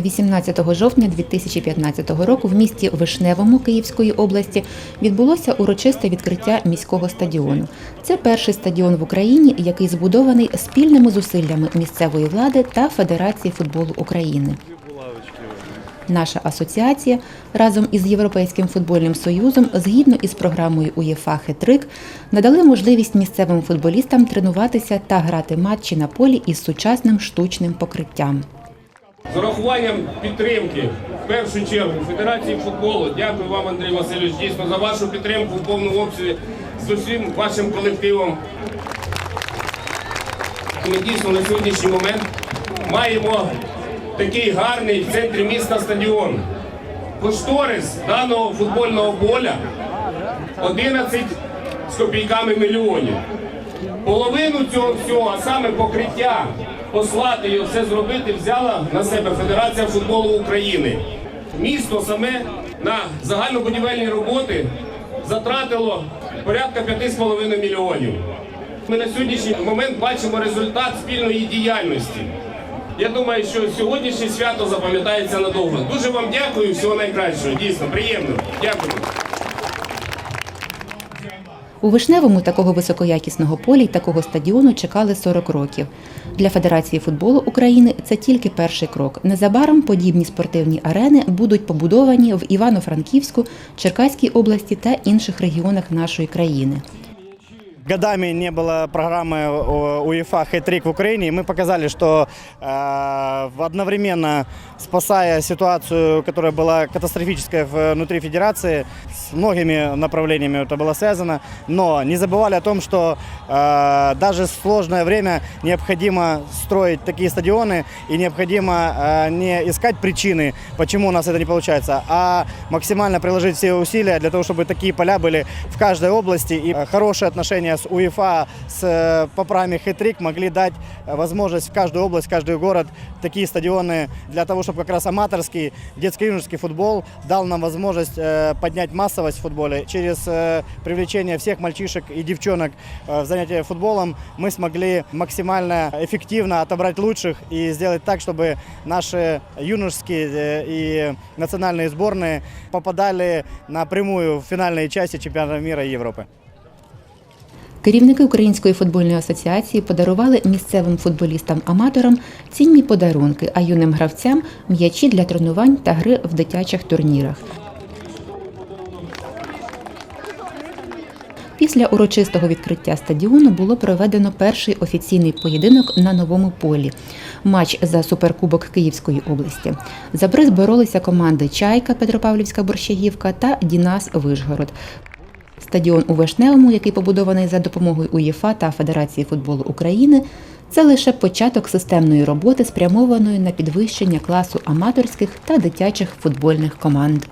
18 жовтня 2015 року в місті Вишневому Київської області відбулося урочисте відкриття міського стадіону. Це перший стадіон в Україні, який збудований спільними зусиллями місцевої влади та Федерації футболу України. Наша асоціація разом із Європейським футбольним союзом, згідно із програмою УЄФА Хетрик, надали можливість місцевим футболістам тренуватися та грати матчі на полі із сучасним штучним покриттям. З урахуванням підтримки в першу чергу Федерації футболу. Дякую вам, Андрій Васильович, дійсно за вашу підтримку в повному обсязі з усім вашим колективом. Ми дійсно на сьогоднішній момент маємо такий гарний в центрі міста стадіон. Кошторис даного футбольного поля 11 з копійками мільйонів. Половину цього всього, а саме покриття, послати і все зробити, взяла на себе Федерація футболу України. Місто саме на загальнобудівельні роботи затратило порядка 5,5 мільйонів. Ми на сьогоднішній момент бачимо результат спільної діяльності. Я думаю, що сьогоднішнє свято запам'ятається надовго. Дуже вам дякую, всього найкращого. Дійсно, приємно. Дякую. У Вишневому такого високоякісного поля й такого стадіону чекали 40 років. Для Федерації футболу України це тільки перший крок. Незабаром подібні спортивні арени будуть побудовані в Івано-Франківську, Черкаській області та інших регіонах нашої країни. Годами не было программы УЕФА «Хэтрик» в Украине, и мы показали, что э, одновременно спасая ситуацию, которая была катастрофическая внутри Федерации, с многими направлениями это было связано, но не забывали о том, что э, даже в сложное время необходимо строить такие стадионы и необходимо э, не искать причины, почему у нас это не получается, а максимально приложить все усилия для того, чтобы такие поля были в каждой области. И хорошие отношения с УЕФА, с э, по программе «Хэтрик» могли дать э, возможность в каждую область, в каждый город такие стадионы для того, чтобы как раз аматорский детско-юношеский футбол дал нам возможность э, поднять массовость в футболе. Через привлечение всех мальчишек и девчонок в занятия футболом мы смогли максимально эффективно отобрать лучших и сделать так, чтобы наши юношеские и национальные сборные попадали напрямую в финальные части чемпионата мира и Европы. Керівники Української футбольної асоціації подарували місцевим футболістам-аматорам цінні подарунки, а юним гравцям м'ячі для тренувань та гри в дитячих турнірах. Після урочистого відкриття стадіону було проведено перший офіційний поєдинок на новому полі. Матч за суперкубок Київської області. За приз боролися команди Чайка Петропавлівська Борщагівка та Дінас Вишгород. Стадіон у Вишневому, який побудований за допомогою УЄФА та Федерації футболу України, це лише початок системної роботи, спрямованої на підвищення класу аматорських та дитячих футбольних команд.